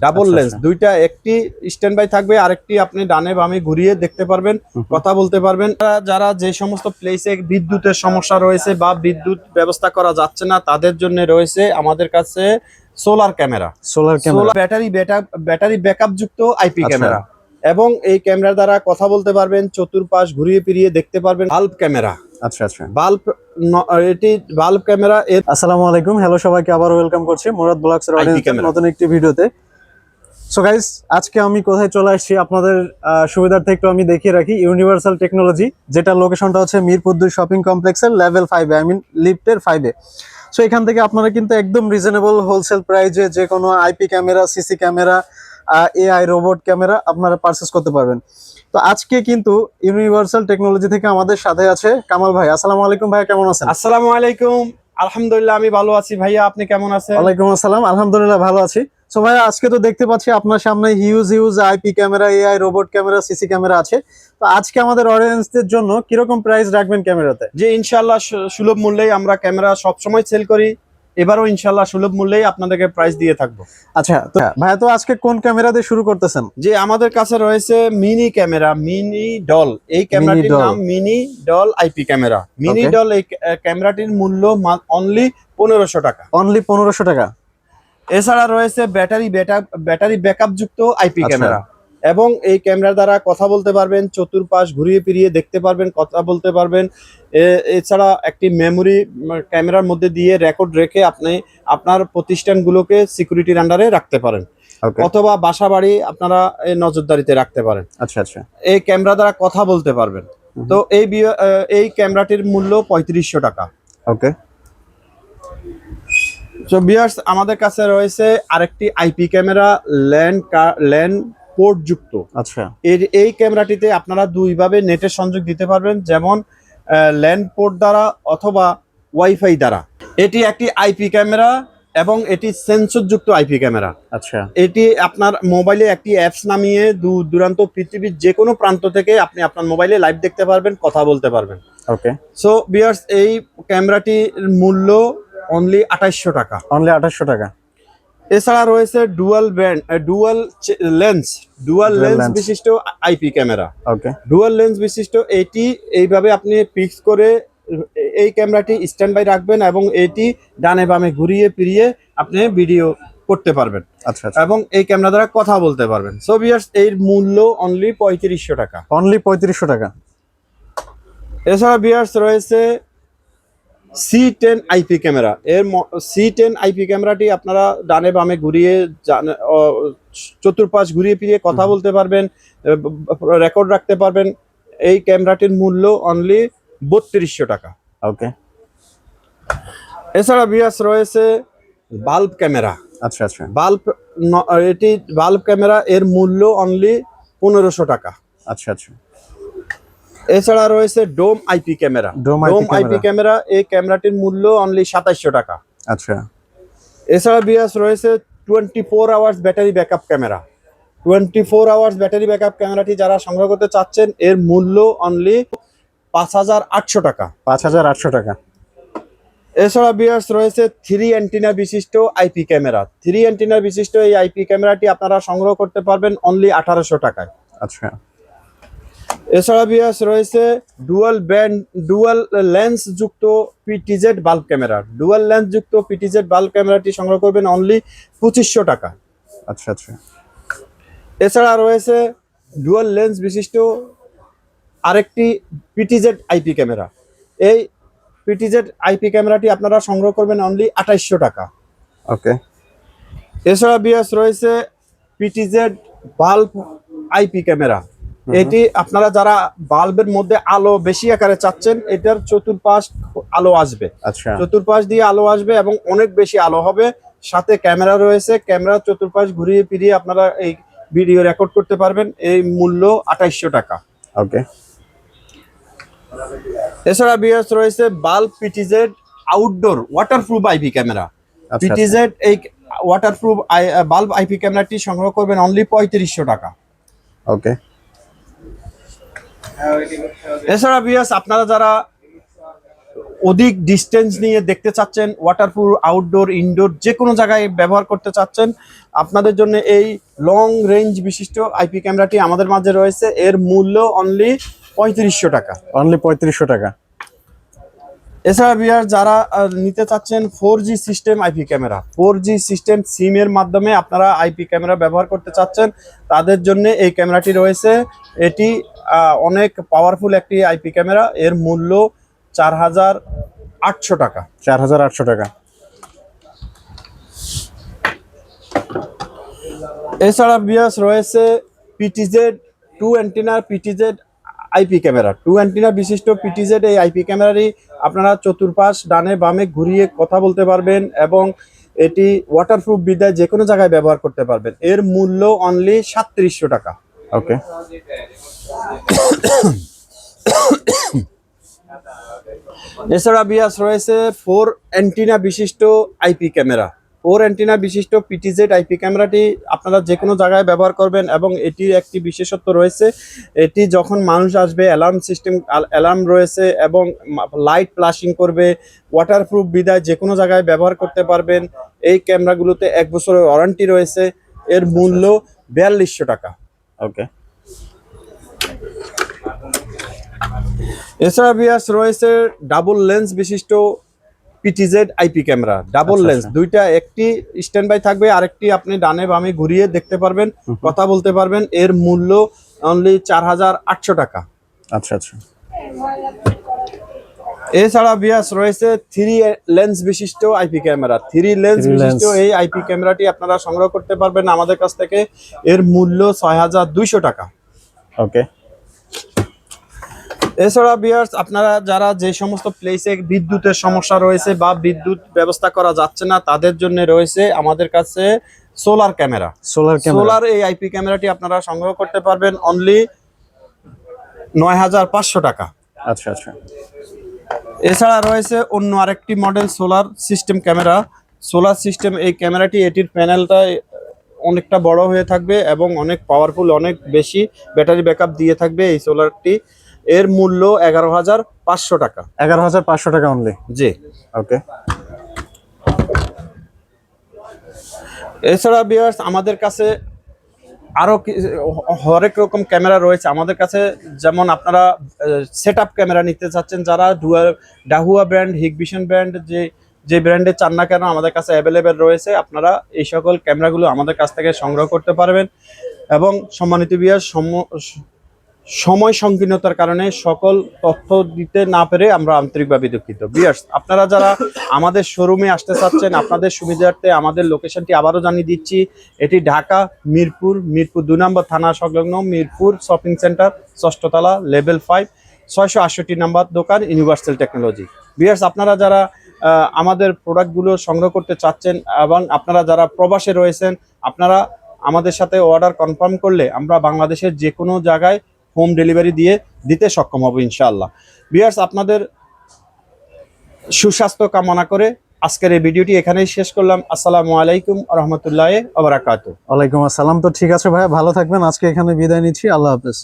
Double আচ্ছা, lens আচ্ছা। দুইটা একটি স্ট্যান্ড বাই থাকবে আরেকটি আপনি ডানে বামে ঘুরিয়ে দেখতে পারবেন কথা বলতে পারবেন। যারা- যে সমস্ত প্লেসে বিদ্যুতের সমস্যা রয়েছে বা বিদ্যুৎ ব্যবস্থা করা যাচ্ছে না তাদের জন্য রয়েছে আমাদের কাছে solar camera solar camera battery battery backup যুক্ত আইপি। ক্যামেরা এবং এই ক্যামেরার দ্বারা কথা বলতে পারবেন চতুর্পাশ ঘুরিয়ে ফিরিয়ে দেখতে পারবেন বাল্ব ক্যামেরা আচ্ছা আচ্ছা। বাল্ব এটি বাল্ব ক্যামেরা আসসালামু আলাইকুম। হ্যালো সবাইকে আবার ওয়েলকাম করছি। মুরাদ ব্লগস। নতুন একটি ভিডিওতে। সো গাইস আজকে আমি কোথায় চলে আসছি আপনাদের সুবিধার্থে একটু আমি দেখিয়ে রাখি ইউনিভার্সাল টেকনোলজি যেটা লোকেশনটা হচ্ছে মিরপুর দুই শপিং কমপ্লেক্সের লেভেল ফাইভে আই মিন লিফটের ফাইভে সো এখান থেকে আপনারা কিন্তু একদম রিজনেবল হোলসেল প্রাইজে যে কোনো IP camera CC camera AI robot camera আপনারা পারচেস করতে পারবেন। তো আজকে কিন্তু ইউনিভার্সাল টেকনোলজি থেকে আমাদের সাথে আছে কামাল ভাই। আসসালামু আলাইকুম ভাই কেমন আছেন? আসসালামু আলাইকুম। আলহামদুলিল্লাহ আমি ভালো আছি। ভাইয়া আপনি কেমন আছেন? ওয়ালাইকুম আসসালাম। আলহামদুলিল্লাহ ভালো আছি। সো ভাই আজকে তো দেখতে পাচ্ছি আপনার সামনে huge huge IP camera AI robot camera CC camera আছে। তো আজকে আমাদের অডিয়েন্সদের জন্য কীরকম প্রাইস রাখবেন ক্যামেরাতে যে ইনশাল্লাহ সুলভ মূল্যেই আমরা ক্যামেরা সবসময় সেল করি এবারও ইনশাল্লাহ সুলভ মূল্যেই আপনাদেরকে প্রাইস দিয়ে থাকব। আচ্ছা তো ভাইয়া তো আজকে কোন ক্যামেরা দিয়ে শুরু করতেছেন? যে আমাদের কাছে রয়েছে মিনি ক্যামেরা মিনি ডল এই ক্যামেরাটির নাম mini doll IP camera mini doll এই ক্যামেরাটির মূল্য অনলি পনেরোশো টাকা। অনলি পনেরোশো টাকা। এছাড়া রয়েছে ব্যাটারি ব্যাটারি ব্যাকআপ যুক্ত আইপি। ক্যামেরা এবং এই ক্যামেরার দ্বারা কথা বলতে পারবেন চতুর্পাশ ঘুরিয়ে ফিরিয়ে দেখতে পারবেন কথা বলতে পারবেন। এছাড়া একটি মেমোরি ক্যামেরার মধ্যে দিয়ে রেকর্ড রেখে আপনি আপনার প্রতিষ্ঠানগুলোকে সিকিউরিটির আন্ডারে রাখতে পারেন। অথবা বাসা বাড়ি আপনারা নজরদারিতে রাখতে পারেন। আচ্ছা আচ্ছা। এই ক্যামেরা দ্বারা কথা বলতে পারবেন। তো এই এই ক্যামেরাটির মূল্য পঁয়ত্রিশশো টাকা। ওকে তো বিয়ার্স আমাদের কাছে রয়েছে আরেকটি IP camera land land port যুক্ত আচ্ছা। এর এই ক্যামেরাটিতে আপনারা দুইভাবে নেটের সংযোগ দিতে পারবেন যেমন ল্যান্ড পোর্ট দ্বারা অথবা ওয়াইফাই দ্বারা। এটি একটি আইপি ক্যামেরা এবং এটি সেন্সর যুক্ত আইপি ক্যামেরা। আচ্ছা। এটি আপনার মোবাইলে একটি অ্যাপস নামিয়ে দূর দূরান্ত পৃথিবীর যে কোনো প্রান্ত থেকে আপনি আপনার মোবাইলে লাইভ দেখতে পারবেন কথা বলতে পারবেন। ওকে সো বিয়ার্স এই ক্যামেরাটির মূল্য অনলি আঠাইশশো টাকা। অনলি আঠাশশো টাকা। এছাড়া রয়েছে dual band dual lens dual lens বিশিষ্ট IP camera okay dual lens বিশিষ্ট এটি এইভাবে আপনি ফিক্স করে এই ক্যামেরাটি স্ট্যান্ড বাই রাখবেন এবং এটি ডানে বামে ঘুরিয়ে ফিরিয়ে আপনি ভিডিও করতে পারবেন। আচ্ছা আচ্ছা। এবং এই ক্যামেরা দ্বারা কথা বলতে পারবেন। সো বিয়ার্স এর মূল্য অনলি পঁয়ত্রিশশো টাকা। অনলি পঁয়ত্রিশশো টাকা। এছাড়া বিয়ার্স রয়েছে সি টেন আইপি ক্যামেরা এর সি টেন আইপি ক্যামেরাটি আপনারা ডানে বামে ঘুরিয়ে চতুর্পাশ ঘুরিয়ে ফিরিয়ে কথা বলতে পারবেন রেকর্ড রাখতে পারবেন। এই ক্যামেরাটির মূল্য অনলি বত্রিশশো টাকা। ওকে এছাড়া বিয়ার্স রয়েছে বাল্ব ক্যামেরা আচ্ছা আচ্ছা। বাল্ব এটি বাল্ব ক্যামেরা এর মূল্য অনলি পনেরোশো টাকা। আচ্ছা আচ্ছা। এছাড়া রয়েছে dome IP camera. Dome IP camera. Camera এই ক্যামেরাটির মূল্য অনলি সাতাইশশো টাকা। আচ্ছা। এছাড়া বিয়াস রয়েছে twenty four hours battery backup camera. Twenty four hours battery backup ক্যামেরাটি যারা সংগ্রহ করতে চাচ্ছেন এর মূল্য অনলি পাঁচ হাজার আটশো টাকা। পাঁচ হাজার আটশো টাকা। এছাড়া বিয়ার্স রয়েছে থ্রি অ্যান্টিনা বিশিষ্ট আইপি ক্যামেরা। থ্রি অ্যান্টিনা বিশিষ্ট এই আইপি ক্যামেরাটি আপনারা সংগ্রহ করতে পারবেন অনলি আঠারোশো টাকায়। আচ্ছা। এছাড়া বিয়াস রয়েছে ডুয়াল ব্যান্ড ডুয়াল লেন্স যুক্ত PTZ bulb camera dual lens যুক্ত পিটিজেড বাল্ব ক্যামেরাটি সংগ্রহ করবেন অনলি পঁচিশশো টাকা। আচ্ছা আচ্ছা। এছাড়া রয়েছে ডুয়াল লেন্স বিশিষ্ট আরেকটি পিটিজেড আইপি ক্যামেরা এই পিটিজেড আইপি ক্যামেরাটি আপনারা সংগ্রহ করবেন অনলি আঠাইশশো টাকা। ওকে। এছাড়া বিয়াস রয়েছে পিটিজেড বাল্ব আইপি ক্যামেরা এটি আপনারা যারা বাল্বের মধ্যে আলো বেশি আকারে চাচ্ছেন এটার চতুর্পাশ আলো আসবে। আচ্ছা। চতুর্পাশ দিয়ে আলো আসবে এবং অনেক বেশি আলো হবে। সাথে ক্যামেরা রয়েছে ক্যামেরা চতুর্পাশ ঘুরিয়ে ফিরিয়ে আপনারা এই ভিডিও রেকর্ড করতে পারবেন। এই মূল্য আঠাইশশো টাকা। ওকে। এছাড়া বিএস রয়েছে bulb PTZ outdoor waterproof IP camera. আচ্ছা পিটিজেড এই ওয়াটারপ্রুফ বাল্ব আইপি ক্যামেরাটি সংগ্রহ করবেন অনলি পঁয়ত্রিশশো টাকা। ওকে। এছাড়া বিয়াস আপনারা যারা অধিক ডিস্টেন্স নিয়ে দেখতে চাচ্ছেন ওয়াটারপ্রুফ আউটডোর ইনডোর যে কোনো জায়গায় ব্যবহার করতে চাচ্ছেন, আপনাদের জন্য এই লং রেঞ্জ বিশিষ্ট আইপি ক্যামেরাটি আমাদের মাঝে রয়েছে। এর মূল্য অনলি পঁয়ত্রিশশো টাকা। অনলি পঁয়ত্রিশশো টাকা। এছাড়া বিয়ার যারা নিতে চাচ্ছেন four G system IP camera four G system সিমের মাধ্যমে আপনারা আইপি ক্যামেরা ব্যবহার করতে চাচ্ছেন তাদের জন্য এই ক্যামেরাটি রয়েছে। এটি অনেক পাওয়ারফুল একটি আইপি ক্যামেরা এর মূল্য চার হাজার আটশো টাকা। চার হাজার আটশো টাকা। এছাড়া বিয়াস রয়েছে PTZ two অ্যান্টিনার PTZ IP camera. Two antenna বিশিষ্ট পিটিজেড এই আইপি ক্যামেরারই আপনারা চতুর্পাশ ডানে বামে ঘুরিয়ে কথা বলতে পারবেন এবং এটি ওয়াটারপ্রুফ বিদ্যায় যে কোনো জায়গায় ব্যবহার করতে পারবেন। এর মূল্য অনলি সাতত্রিশশো টাকা। ওকে এছাড়া বিয়াস রয়েছে ফোর অ্যান্টিনা বিশিষ্ট আইপি ক্যামেরা। ফোর অ্যান্টিনা বিশিষ্ট পিটিজেড আইপি ক্যামেরাটি আপনারা যে কোনো জায়গায় ব্যবহার করবেন এবং এটির একটি বিশেষত্ব রয়েছে এটি যখন মানুষ আসবে অ্যালার্ম সিস্টেম অ্যালার্ম রয়েছে এবং লাইট ফ্লাশিং করবে ওয়াটারপ্রুফ বিদায় যে কোনো জায়গায় ব্যবহার করতে পারবেন। এই ক্যামেরাগুলোতে এক বছরের ওয়ারেন্টি রয়েছে এর মূল্য বিয়াল্লিশশো টাকা। ওকে এছাড়া বিয়াস রয়েছে ডাবল লেন্স বিশিষ্ট PTZ IP camera double lens. দুইটা একটি স্ট্যান্ড বাই থাকবে আরেকটি আপনি ডানে বামে ঘুরিয়ে দেখতে পারবেন কথা বলতে পারবেন এর মূল্য অনলি চার হাজার আটশো টাকা। আচ্ছা আচ্ছা। এছাড়া বিয়াস রয়েছে থ্রি লেন্স বিশিষ্ট আইপি ক্যামেরা থ্রি লেন্স বিশিষ্ট এই আইপি ক্যামেরাটি আপনারা সংগ্রহ করতে পারবেন আমাদের কাছ থেকে এর মূল্য ছয় হাজার দুইশো টাকা। ওকে এছাড়া বিয়ার্স আপনারা যারা যে সমস্ত প্লেসে বিদ্যুতের সমস্যা রয়েছে বা বিদ্যুৎ ব্যবস্থা করা যাচ্ছে না তাদের জন্য রয়েছে আমাদের কাছে সোলার ক্যামেরা সোলার সোলার এই আইপি ক্যামেরাটি আপনারা সংগ্রহ করতে পারবেন অনলি নয় হাজার পাঁচশো টাকা। আচ্ছা আচ্ছা। এছাড়া রয়েছে অন্য আরেকটি model solar system camera solar system এই ক্যামেরাটি এটির প্যানেলটা অনেকটা বড় হয়ে থাকবে এবং অনেক পাওয়ারফুল অনেক বেশি ব্যাটারি ব্যাকআপ দিয়ে থাকবে এই সোলারটি এর মূল্য এগারো হাজার পাঁচশো টাকা। এগারো হাজার পাঁচশো টাকা অনলি জি। ওকে এছাড়া বিয়ার্স আমাদের কাছে আরও হরেক রকম ক্যামেরা রয়েছে। আমাদের কাছে যেমন আপনারা সেট আপ ক্যামেরা নিতে চাচ্ছেন যারা dual Dahua brand Hikvision brand যে যে ব্র্যান্ডে চান না কেন আমাদের কাছে অ্যাভেলেবেল রয়েছে। আপনারা এই সকল ক্যামেরাগুলো আমাদের কাছ থেকে সংগ্রহ করতে পারবেন। এবং সম্মানিত বিয়ার সম- সময় সংকীর্ণতার কারণে সকল তথ্য দিতে না পেরে আমরা আন্তরিকভাবে দুঃখিত। বিয়ার্স আপনারা যারা আমাদের শোরুমে আসতে চাচ্ছেন, আপনাদের সুবিধার্থে আমাদের লোকেশনটি আবারও জানিয়ে দিচ্ছি। এটি ঢাকা, মিরপুর মিরপুর দু নম্বর থানা সংলগ্ন মিরপুর শপিং সেন্টার ষষ্ঠতলা লেভেল ফাইভ ছয়শো আটষট্টি নাম্বার দোকান ইউনিভার্সাল টেকনোলজি বিয়ার্স আপনারা যারা আমাদের প্রোডাক্টগুলো সংগ্রহ করতে চাচ্ছেন এবং আপনারা যারা প্রবাসে রয়েছেন, আপনারা আমাদের সাথে অর্ডার কনফার্ম করলে আমরা বাংলাদেশের যে কোনো জায়গায় হোম ডেলিভারি দিয়ে দিতে সক্ষম হব ইনশাআল্লাহ। বিয়ার্স আপনাদের সুস্বাস্থ্য কামনা করে আজকের এই ভিডিওটি এখানেই শেষ করলাম। আসসালামু আলাইকুম রহমতুল্লাহ আবরাকাত ওয়ালাইকুম আসসালাম। তো ঠিক আছে ভাই, ভালো থাকবেন। আজকে এখানে বিদায় নিচ্ছি। আল্লাহ হাফেজ।